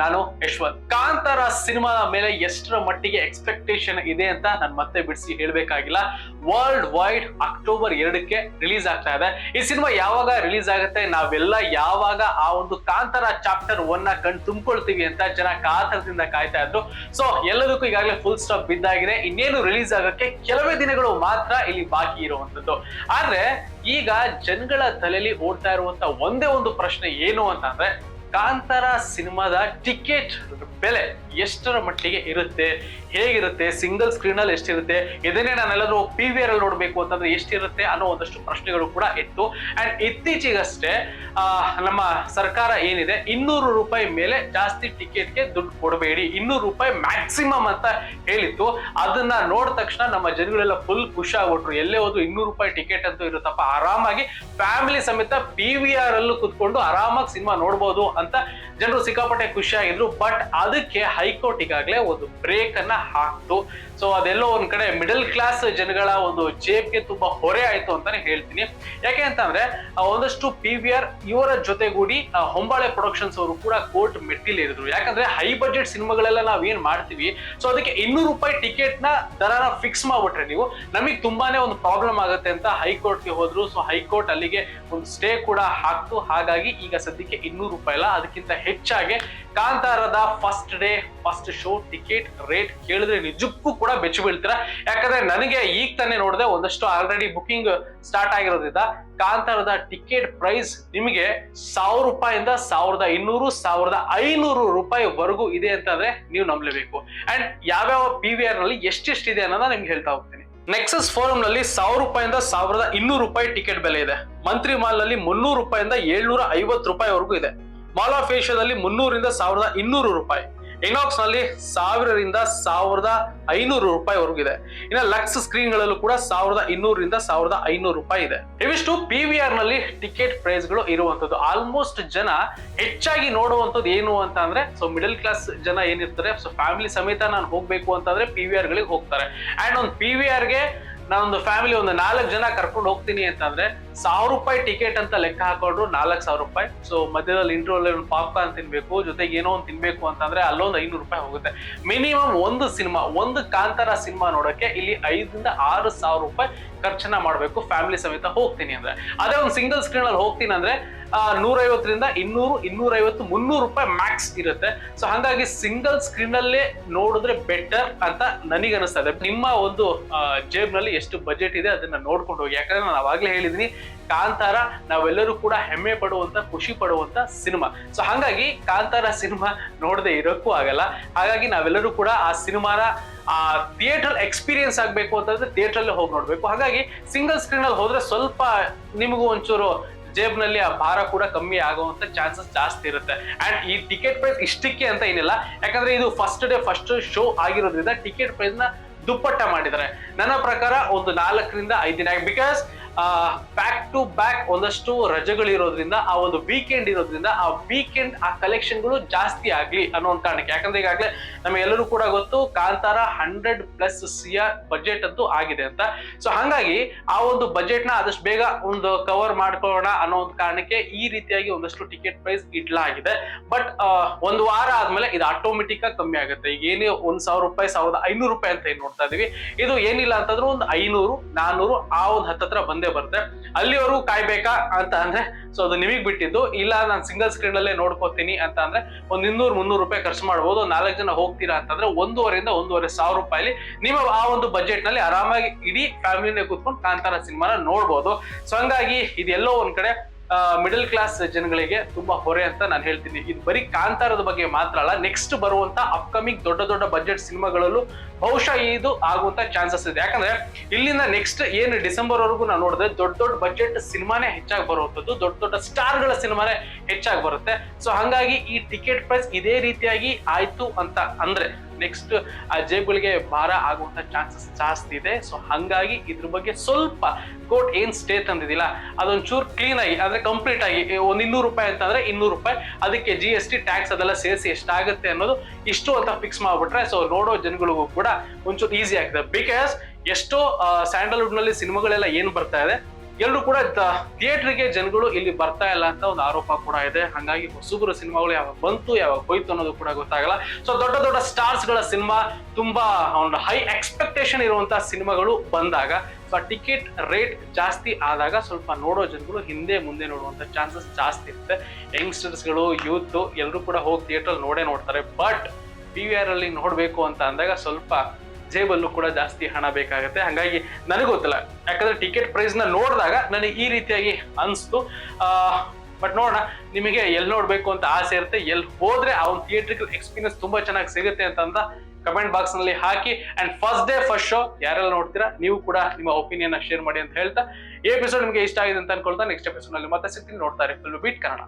ನಾನು ಯಶ್ವಂತ್. ಕಾಂತಾರ ಸಿನಿಮಾದ ಮೇಲೆ ಎಷ್ಟರ ಮಟ್ಟಿಗೆ ಎಕ್ಸ್ಪೆಕ್ಟೇಷನ್ ಇದೆ ಅಂತ ನಾನು ಮತ್ತೆ ಬಿಡಿಸಿ ಹೇಳಬೇಕಾಗಿಲ್ಲ. ವರ್ಲ್ಡ್ ವೈಡ್ ಅಕ್ಟೋಬರ್ ಎರಡಕ್ಕೆ ರಿಲೀಸ್ ಆಗ್ತಾ ಇದೆ. ಈ ಸಿನಿಮಾ ಯಾವಾಗ ರಿಲೀಸ್ ಆಗುತ್ತೆ? ನಾವೆಲ್ಲ ಯಾವಾಗ ಆ ಒಂದು ಕಾಂತಾರ ಚಾಪ್ಟರ್ ಒನ್ನ ಕಣ್ ತುಂಬಿಕೊಳ್ತೀವಿ ಅಂತ ಜನ ಕಾತರದಿಂದ ಕಾಯ್ತಾ ಇದ್ರು. ಸೊ ಎಲ್ಲದಕ್ಕೂ ಈಗಾಗಲೇ ಫುಲ್ ಸ್ಟಾಪ್ ಬಿದ್ದಾಗಿದೆ. ಇನ್ನೇನು ರಿಲೀಸ್ ಆಗಕ್ಕೆ ಕೆಲವೇ ದಿನಗಳು ಮಾತ್ರ ಇಲ್ಲಿ ಬಾಕಿ ಇರುವಂತದ್ದು ಆದ್ರೆ ಈಗ ಜನಗಳ ತಲೆಯಲ್ಲಿ ಓಡ್ತಾ ಇರುವಂತ ಒಂದೇ ಒಂದು ಪ್ರಶ್ನೆ ಏನು ಅಂತಂದ್ರೆ ಕಾಂತಾರ ಸಿನಿಮಾದ ಟಿಕೆಟ್ ಬೆಲೆ ಎಷ್ಟರ ಮಟ್ಟಿಗೆ ಇರುತ್ತೆ? ಹೇಗಿರುತ್ತೆ? ಸಿಂಗಲ್ ಸ್ಕ್ರೀನ್ ಅಲ್ಲಿ ಎಷ್ಟಿರುತ್ತೆ? ಇದನ್ನೇ ನಾನೆಲ್ಲರೂ ಪಿ ವಿ ಆರ್ ಅಲ್ಲಿ ನೋಡಬೇಕು ಅಂತಂದ್ರೆ ಎಷ್ಟಿರುತ್ತೆ ಅನ್ನೋ ಒಂದಷ್ಟು ಪ್ರಶ್ನೆಗಳು ಕೂಡ ಇತ್ತು. ಅಂಡ್ ಇತ್ತೀಚೆಗಷ್ಟೇ ನಮ್ಮ ಸರ್ಕಾರ ಏನಿದೆ? ಇನ್ನೂರು ರೂಪಾಯಿ ಮೇಲೆ ಜಾಸ್ತಿ ಟಿಕೆಟ್ಗೆ ದುಡ್ಡು ಕೊಡಬೇಡಿ. ಇನ್ನೂರು ರೂಪಾಯಿ ಮ್ಯಾಕ್ಸಿಮಮ್ ಅಂತ ಹೇಳಿತ್ತು. ಅದನ್ನ ನೋಡಿದ ತಕ್ಷಣ ನಮ್ಮ ಜನಗಳೆಲ್ಲ ಫುಲ್ ಖುಷಿ ಆಗ್ಬಿಟ್ರು. ಎಲ್ಲೇ ಹೋದ್ರು ಇನ್ನೂರು ರೂಪಾಯಿ ಟಿಕೆಟ್ ಅಂತೂ ಇರುತ್ತಪ್ಪ. ಆರಾಮಾಗಿ ಫ್ಯಾಮಿಲಿ ಸಮೇತ ಪಿ ವಿ ಆರ್ ಅಲ್ಲೂ ಕುತ್ಕೊಂಡು ಆರಾಮಾಗಿ ಸಿನಿಮಾ ನೋಡ್ಬೋದು ಅಂತ ಜನರು ಸಿಕ್ಕಾಪಟ್ಟೆ ಖುಷಿಯಾಗಿದ್ರು ಬಟ್ ಅದಕ್ಕೆ ಹೈಕೋರ್ಟ್ ಈಗಾಗಲೇ ಒಂದು ಬ್ರೇಕ್ ಅನ್ನ ಹಾಕ್ತು. ಸೊ ಅದೆಲ್ಲೋ ಒಂದ್ ಕಡೆ ಮಿಡಲ್ ಕ್ಲಾಸ್ ಜನಗಳ ಒಂದು ಜೇಬ್ಗೆ ತುಂಬಾ ಹೊರೆ ಆಯ್ತು ಅಂತಾನೆ ಹೇಳ್ತೀನಿ. ಯಾಕೆ ಅಂತಂದ್ರೆ ಒಂದಷ್ಟು ಪಿ ವಿ ಆರ್ ಇವರ ಜೊತೆಗೂಡಿ ಹೊಂಬಾಳೆ ಪ್ರೊಡಕ್ಷನ್ಸ್ ಅವರು ಕೂಡ ಕೋರ್ಟ್ ಮೆಟ್ಟಿಲೇರಿದ್ರು. ಯಾಕಂದ್ರೆ ಹೈ ಬಜೆಟ್ ಸಿನಿಮಾಗಳೆಲ್ಲ ನಾವ್ ಏನ್ ಮಾಡ್ತೀವಿ ಸೊ ಅದಕ್ಕೆ ಇನ್ನೂರು ರೂಪಾಯಿ ಟಿಕೆಟ್ನ ದರನ ಫಿಕ್ಸ್ ಮಾಡ್ಬಿಟ್ರೆ ನೀವು, ನಮಗೆ ತುಂಬಾನೇ ಒಂದು ಪ್ರಾಬ್ಲಮ್ ಆಗುತ್ತೆ ಅಂತ ಹೈಕೋರ್ಟ್ಗೆ ಹೋದ್ರು. ಸೊ ಹೈಕೋರ್ಟ್ ಅಲ್ಲಿಗೆ ಒಂದು ಸ್ಟೇ ಕೂಡ ಹಾಕ್ತು. ಹಾಗಾಗಿ ಈಗ ಸದ್ಯಕ್ಕೆ ಇನ್ನೂರು ರೂಪಾಯಿ ಅಲ್ಲ, ಅದಕ್ಕಿಂತ ಹೆಚ್ಚಾಗಿ ಕಾಂತಾರದ first day first show ticket rate ಕೇಳಿದ್ರೆ ನಿಜಕ್ಕೂ ಕೂಡ ಬೆಚ್ಚು ಬೀಳ್ತೀರಾ. ಯಾಕಂದ್ರೆ ನನಗೆ ಈಗ ತಾನೇ ನೋಡಿದೆ ಒಂದಷ್ಟು ಆಲ್ರೆಡಿ ಬುಕಿಂಗ್ ಸ್ಟಾರ್ಟ್ ಆಗಿರೋದ್ರಿಂದ ಕಾಂತಾರದ ಟಿಕೆಟ್ ಪ್ರೈಸ್ ನಿಮಗೆ ಸಾವಿರ ರೂಪಾಯಿಂದ ಸಾವಿರದ ಇನ್ನೂರು, ಸಾವಿರದ ಐನೂರು ರೂಪಾಯಿ ವರೆಗೂ ಇದೆ ಅಂತಂದ್ರೆ ನೀವು ನಂಬಲೇಬೇಕು. ಅಂಡ್ ಯಾವ್ಯಾವ ಪಿ ವಿ ಆರ್ನಲ್ಲಿ ಎಷ್ಟೆಷ್ಟಿದೆ ಅನ್ನೋದನ್ನ ನಿಮ್ಗೆ ಹೇಳ್ತಾ ಹೋಗ್ತೀನಿ. ನೆಕ್ಸಸ್ ಫೋರಂ ನಲ್ಲಿ ಸಾವಿರ ರೂಪಾಯಿಂದ ಸಾವಿರದ ಇನ್ನೂರು ರೂಪಾಯಿ ಟಿಕೆಟ್ ಬೆಲೆ ಇದೆ. ಮಂತ್ರಿ ಮಾಲ್ನಲ್ಲಿ ಮುನ್ನೂರು ರೂಪಾಯಿಂದ ಏಳ್ನೂರ ಐವತ್ತು ರೂಪಾಯಿವರೆಗೂ ಇದೆ. ಮಾಲ್ ಆಫ್ ಏಷ್ಯಾದಲ್ಲಿ ಮುನ್ನೂರಿಂದ ಸಾವಿರದ ಇನ್ನೂರು ರೂಪಾಯಿ. ಇನಾಕ್ಸ್ನಲ್ಲಿ ಸಾವಿರದಿಂದ ಸಾವಿರದ ಐನೂರು ರೂಪಾಯಿ ಇದೆ ಇನ್ನು ಲಕ್ಸ್ ಸ್ಕ್ರೀನ್ ಗಳಲ್ಲೂ ಕೂಡ ಸಾವಿರದ ಇನ್ನೂರಿಂದ ಸಾವಿರದ ಐನೂರು ರೂಪಾಯಿ ಇದೆ. ಇವಿಷ್ಟು ಪಿ ವಿ ಆರ್ನಲ್ಲಿ ಟಿಕೆಟ್ ಪ್ರೈಸ್ಗಳು ಇರುವಂತದ್ದು ಆಲ್ಮೋಸ್ಟ್ ಜನ ಹೆಚ್ಚಾಗಿ ನೋಡುವಂತದ್ದು ಏನು ಅಂತ ಅಂದ್ರೆ, ಸೊ ಮಿಡಲ್ ಕ್ಲಾಸ್ ಜನ ಏನಿರ್ತಾರೆ, ಸೊ ಫ್ಯಾಮಿಲಿ ಸಮೇತ ನಾನು ಹೋಗ್ಬೇಕು ಅಂತಂದ್ರೆ ಪಿ ವಿ ಆರ್ ಗಳಿಗೆ ಹೋಗ್ತಾರೆ. ಅಂಡ್ ಒಂದು ಪಿ ವಿ ಆರ್ಗೆ ನಾನೊಂದು ಫ್ಯಾಮಿಲಿ ಒಂದು ನಾಲ್ಕು ಜನ ಕರ್ಕೊಂಡು ಹೋಗ್ತೀನಿ ಅಂತಂದ್ರೆ ಸಾವಿರ ರೂಪಾಯಿ ಟಿಕೆಟ್ ಅಂತ ಲೆಕ್ಕ ಹಾಕೊಂಡ್ರು ನಾಲ್ಕು ಸಾವಿರ ರೂಪಾಯಿ. ಸೊ ಮಧ್ಯದಲ್ಲಿ ಇಂಟ್ರೋಲ್ ಪಾಪ್ಕಾರ್ನ್ ತಿನ್ಬೇಕು, ಜೊತೆಗೆ ಏನೋ ಒಂದು ತಿನ್ಬೇಕು ಅಂತಂದ್ರೆ ಅಲ್ಲೊಂದು ಐನೂರು ರೂಪಾಯಿ ಹೋಗುತ್ತೆ. ಮಿನಿಮಮ್ ಒಂದು ಸಿನಿಮಾ ಒಂದು ಕಾಂತಾರ ಸಿನಿಮಾ ನೋಡಕ್ಕೆ ಇಲ್ಲಿ ಐದರಿಂದ ಆರು ಸಾವಿರ ರೂಪಾಯಿ ಖರ್ಚನ್ನ ಮಾಡಬೇಕು ಫ್ಯಾಮಿಲಿ ಸಮೇತ ಹೋಗ್ತೀನಿ ಅಂದ್ರೆ. ಅದೇ ಒಂದು ಸಿಂಗಲ್ ಸ್ಕ್ರೀನ್ ಅಲ್ಲಿ ಹೋಗ್ತೀನಿ ಅಂದ್ರೆ ನೂರೈವತ್ತರಿಂದ ಇನ್ನೂರು, ಇನ್ನೂರೈವತ್ತು, ಮುನ್ನೂರು ರೂಪಾಯಿ ಮ್ಯಾಕ್ಸ್ ಇರುತ್ತೆ. ಸೊ ಹಾಗಾಗಿ ಸಿಂಗಲ್ ಸ್ಕ್ರೀನ್ ಅಲ್ಲೇ ನೋಡಿದ್ರೆ ಬೆಟರ್ ಅಂತ ನನಗೆ ಅನಿಸ್ತಾ ನಿಮ್ಮ ಒಂದು ಜೇಬ್ನಲ್ಲಿ ಎಷ್ಟು ಬಜೆಟ್ ಇದೆ ಅದನ್ನ ನೋಡ್ಕೊಂಡು ಹೋಗಿ. ಯಾಕಂದ್ರೆ ನಾನು ಅವಾಗಲೇ ಹೇಳಿದೀನಿ ಕಾಂತಾರ ನಾವೆಲ್ಲರೂ ಕೂಡ ಹೆಮ್ಮೆ ಪಡುವಂತ, ಖುಷಿ ಪಡುವಂತ ಸಿನಿಮಾ. ಸೊ ಹಾಗಾಗಿ ಕಾಂತಾರ ಸಿನಿಮಾ ನೋಡದೆ ಇರೋಕ್ಕೂ ಆಗಲ್ಲ. ಹಾಗಾಗಿ ನಾವೆಲ್ಲರೂ ಕೂಡ ಆ ಸಿನಿಮಾನ, ಆ ಥಿಯೇಟರ್ ಎಕ್ಸ್ಪೀರಿಯನ್ಸ್ ಆಗ್ಬೇಕು ಅಂತಂದ್ರೆ ಥಿಯೇಟರ್ ಅಲ್ಲಿ ಹೋಗಿ ನೋಡ್ಬೇಕು. ಹಾಗಾಗಿ ಸಿಂಗಲ್ ಸ್ಕ್ರೀನ್ ಅಲ್ಲಿ ಹೋದ್ರೆ ಸ್ವಲ್ಪ ನಿಮಗೂ ಒಂಚೂರು ಜೇಬ್ನಲ್ಲಿ ಆ ಭಾರ ಕೂಡ ಕಮ್ಮಿ ಆಗುವಂತ ಚಾನ್ಸಸ್ ಜಾಸ್ತಿ ಇರುತ್ತೆ. ಅಂಡ್ ಈ ಟಿಕೆಟ್ ಪ್ರೈಸ್ ಇಷ್ಟಕ್ಕೆ ಅಂತ ಏನಿಲ್ಲ. ಯಾಕಂದ್ರೆ ಇದು ಫಸ್ಟ್ ಡೇ ಫಸ್ಟ್ ಶೋ ಆಗಿರೋದ್ರಿಂದ ಟಿಕೆಟ್ ಪ್ರೈಸ್ನ ದುಪ್ಪಟ್ಟ ಮಾಡಿದ್ದಾರೆ. ನನ್ನ ಪ್ರಕಾರ ಒಂದು ನಾಲ್ಕರಿಂದ ಐದು ದಿನ. ಬಿಕಾಸ್ ಬ್ಯಾಕ್ ಟು ಬ್ಯಾಕ್ ಒಂದಷ್ಟು ರಜೆಗಳಿರೋದ್ರಿಂದ ಆ ಒಂದು ವೀಕೆಂಡ್ ಇರೋದ್ರಿಂದ ಆ ವೀಕೆಂಡ್ ಆ ಕಲೆಕ್ಷನ್ಗಳು ಜಾಸ್ತಿ ಆಗ್ಲಿ ಅನ್ನೋ ಒಂದು ಕಾರಣಕ್ಕೆ. ಯಾಕಂದ್ರೆ ಈಗಾಗಲೇ ನಮಗೆಲ್ಲರೂ ಕೂಡ ಗೊತ್ತು Kantara hundred plus C R budget ಅಂತೂ ಆಗಿದೆ ಅಂತ. ಸೊ ಹಾಗಾಗಿ ಆ ಒಂದು ಬಜೆಟ್ನ ಆದಷ್ಟು ಬೇಗ ಒಂದು ಕವರ್ ಮಾಡ್ಕೊಳ್ಳೋಣ ಅನ್ನೋ ಒಂದು ಕಾರಣಕ್ಕೆ ಈ ರೀತಿಯಾಗಿ ಒಂದಷ್ಟು ಟಿಕೆಟ್ ಪ್ರೈಸ್ ಇಡ್ಲಾಗಿದೆ. ಬಟ್ ಒಂದು ವಾರ ಆದ್ಮೇಲೆ ಇದು ಆಟೋಮೆಟಿಕ್ ಆಗಿ ಕಮ್ಮಿ ಆಗುತ್ತೆ. ಈಗ ಏನೇ ಒಂದ್ ಸಾವಿರ ರೂಪಾಯಿ, ಸಾವಿರದ ಐನೂರು ರೂಪಾಯಿ ಅಂತ ಏನ್ ನೋಡ್ತಾ ಇದೀವಿ. ಇದು ಏನಿಲ್ಲ ಅಂತಂದ್ರೆ ಒಂದು ಐನೂರು, ನಾನೂರು ಆ ಒಂದು ಹತ್ತತ್ರ ಬಂದೇ ಬರುತ್ತೆ. ಅಲ್ಲಿವರೆಗೂ ಕಾಯ್ಬೇಕಾ ಅಂತ ಅಂದ್ರೆ ಸೊ ಅದು ನಿಮಗೆ ಬಿಟ್ಟಿದ್ದು. ಇಲ್ಲ, ನಾನು ಸಿಂಗಲ್ ಸ್ಕ್ರೀನ್ ಅಲ್ಲೇ ನೋಡ್ಕೋತೀನಿ ಅಂತ ಅಂದ್ರೆ, ಒಂದ್ ಇನ್ನೂರು, ಮುನ್ನೂರು ರೂಪಾಯಿ ಖರ್ಚು ಮಾಡ್ಬೋದು. ನಾಲ್ಕು ಜನ ಹೋಗ್ತೀರಾ ಅಂತಂದ್ರೆ ಒಂದೂವರೆಯಿಂದ ಒಂದೂವರೆ ಸಾವಿರ ರೂಪಾಯಿ ನಿಮ್ಮ ಆ ಒಂದು ಬಜೆಟ್ನಲ್ಲಿ ಆರಾಮಾಗಿ ಇಡೀ ಫ್ಯಾಮಿಲಿನೇ ಕೂತ್ಕೊಂಡು ಕಾಂತಾರ ಸಿನಿಮಾನ ನೋಡ್ಬೋದು. ಸೊ ಹಂಗಾಗಿ ಇದೆಲ್ಲೋ ಒಂದ್ ಕಡೆ ಮಿಡಲ್ ಕ್ಲಾಸ್ ಜನಗಳಿಗೆ ತುಂಬಾ ಹೊರೆ ಅಂತ ನಾನು ಹೇಳ್ತೀನಿ. ಇದು ಬರೀ ಕಾಂತಾರದ ಬಗ್ಗೆ ಮಾತ್ರ ಅಲ್ಲ ನೆಕ್ಸ್ಟ್ ಬರುವಂತ ಅಪ್ಕಮಿಂಗ್ ದೊಡ್ಡ ದೊಡ್ಡ ಬಜೆಟ್ ಸಿನಿಮಾಗಳಲ್ಲೂ ಬಹುಶಃ ಇದು ಆಗುವಂತ ಚಾನ್ಸಸ್ ಇದೆ. ಯಾಕಂದ್ರೆ ಇಲ್ಲಿಂದ ನೆಕ್ಸ್ಟ್ ಏನು ಡಿಸೆಂಬರ್ ವರೆಗೂ ನಾವು ನೋಡಿದ್ರೆ ದೊಡ್ಡ ದೊಡ್ಡ ಬಜೆಟ್ ಸಿನಿಮಾನೇ ಹೆಚ್ಚಾಗಿ ಬರುವಂಥದ್ದು. ದೊಡ್ಡ ದೊಡ್ಡ ಸ್ಟಾರ್ಗಳ ಸಿನಿಮಾನೇ ಹೆಚ್ಚಾಗಿ ಬರುತ್ತೆ. ಸೊ ಹಂಗಾಗಿ ಈ ಟಿಕೆಟ್ ಪ್ರೈಸ್ ಇದೇ ರೀತಿಯಾಗಿ ಆಯ್ತು ಅಂತ ಅಂದ್ರೆ ನೆಕ್ಸ್ಟ್ ಆ ಜೇಬುಗಳಿಗೆ ಭಾರ ಆಗುವಂತ ಚಾನ್ಸಸ್ ಜಾಸ್ತಿ ಇದೆ. ಸೊ ಹಂಗಾಗಿ ಇದ್ರ ಬಗ್ಗೆ ಸ್ವಲ್ಪ ಕೋರ್ಟ್ ಏನ್ ಸ್ಟೇ ತಂದಿದಿಲ್ಲ, ಅದೊಂಚೂರು ಕ್ಲೀನ್ ಆಗಿ, ಅಂದ್ರೆ ಕಂಪ್ಲೀಟ್ ಆಗಿ ಒಂದ್ ಇನ್ನೂರು ರೂಪಾಯಿ ಅಂತಂದ್ರೆ ಇನ್ನೂರು ರೂಪಾಯಿ. ಅದಕ್ಕೆ ಜಿ ಎಸ್ ಟಿ ಟ್ಯಾಕ್ಸ್ ಅದೆಲ್ಲ ಸೇರಿಸಿ ಎಷ್ಟಾಗುತ್ತೆ ಅನ್ನೋದು ಇಷ್ಟು ಅಂತ ಫಿಕ್ಸ್ ಮಾಡ್ಬಿಟ್ರೆ. ಸೊ ನೋಡೋ ಜನಗಳಿಗೂ ಕೂಡ ಒಂಚೂರು ಈಸಿ ಆಗ್ತದೆ. ಬಿಕಾಸ್ ಎಷ್ಟೋ ಸ್ಯಾಂಡಲ್ವುಡ್ನಲ್ಲಿ ಸಿನಿಮಾಗಳೆಲ್ಲ ಏನು ಬರ್ತಾ ಇದೆ ಎಲ್ಲರೂ ಕೂಡ ಥಿಯೇಟರ್ಗೆ ಜನಗಳು ಇಲ್ಲಿ ಬರ್ತಾ ಇಲ್ಲ ಅಂತ ಒಂದು ಆರೋಪ ಕೂಡ ಇದೆ. ಹಾಗಾಗಿ ಹೊಸಬರು ಸಿನಿಮಾಗಳು ಯಾವಾಗ ಬಂತು, ಯಾವಾಗ ಹೋಯ್ತು ಅನ್ನೋದು ಕೂಡ ಗೊತ್ತಾಗಲ್ಲ. ಸೊ ದೊಡ್ಡ ದೊಡ್ಡ ಸ್ಟಾರ್ಸ್ಗಳ ಸಿನಿಮಾ, ತುಂಬಾ ಒಂದು ಹೈ ಎಕ್ಸ್ಪೆಕ್ಟೇಷನ್ ಇರುವಂತಹ ಸಿನಿಮಾಗಳು ಬಂದಾಗ ಸೊ ಟಿಕೆಟ್ ರೇಟ್ ಜಾಸ್ತಿ ಆದಾಗ ಸ್ವಲ್ಪ ನೋಡೋ ಜನಗಳು ಹಿಂದೆ ಮುಂದೆ ನೋಡುವಂತ ಚಾನ್ಸಸ್ ಜಾಸ್ತಿ ಇರುತ್ತೆ. ಯಂಗ್ಸ್ಟರ್ಸ್ಗಳು ಯೂತ್ ಎಲ್ಲರೂ ಕೂಡ ಹೋಗಿ ಥಿಯೇಟರ್ ನೋಡೇ ನೋಡ್ತಾರೆ. ಬಟ್ ಪಿ ವಿ ಆರ್ ಅಲ್ಲಿ ನೋಡ್ಬೇಕು ಅಂತ ಅಂದಾಗ ಸ್ವಲ್ಪ ಜೇಬಲ್ಲೂ ಕೂಡ ಜಾಸ್ತಿ ಹಣ ಬೇಕಾಗುತ್ತೆ. ಹಾಗಾಗಿ ನನಗೆ ಗೊತ್ತಿಲ್ಲ. ಯಾಕಂದ್ರೆ ಟಿಕೆಟ್ ಪ್ರೈಸ್ನ ನೋಡಿದಾಗ ನನಗೆ ಈ ರೀತಿಯಾಗಿ ಅನಿಸ್ತು. ಬಟ್ ನೋಡೋಣ. ನಿಮಗೆ ಎಲ್ಲಿ ನೋಡಬೇಕು ಅಂತ ಆಸೆ ಇರುತ್ತೆ. ಎಲ್ಲಿ ಹೋದ್ರೆ ಆ ಒಂದು ಥಿಯೇಟ್ರಿಕಲ್ ಎಕ್ಸ್ಪೀರಿಯನ್ಸ್ ತುಂಬಾ ಚೆನ್ನಾಗಿ ಸಿಗುತ್ತೆ ಅಂತ ಕಮೆಂಟ್ ಬಾಕ್ಸ್ನಲ್ಲಿ ಹಾಕಿ. And first day first show ಯಾರೆಲ್ಲ ನೋಡ್ತೀರಾ, ನೀವು ಕೂಡ ನಿಮ್ಮ ಒಪಿನಿಯನ್ ಶೇರ್ ಮಾಡಿ ಅಂತ ಹೇಳ್ತಾ. ಈ ಎಪಿಸೋಡ್ ನಿಮಗೆ ಇಷ್ಟ ಆಗಿದೆ ಅಂತ ಅನ್ಕೊಳ್ತಾ ನೆಕ್ಸ್ಟ್ ಎಪಿಸೋಡ್ನಲ್ಲಿ ಮತ್ತೆ ಸಿಗ್ತೀನಿ. ನೋಡ್ತಾರೆ ಬೀಟ್ ಕನ್ನಡ.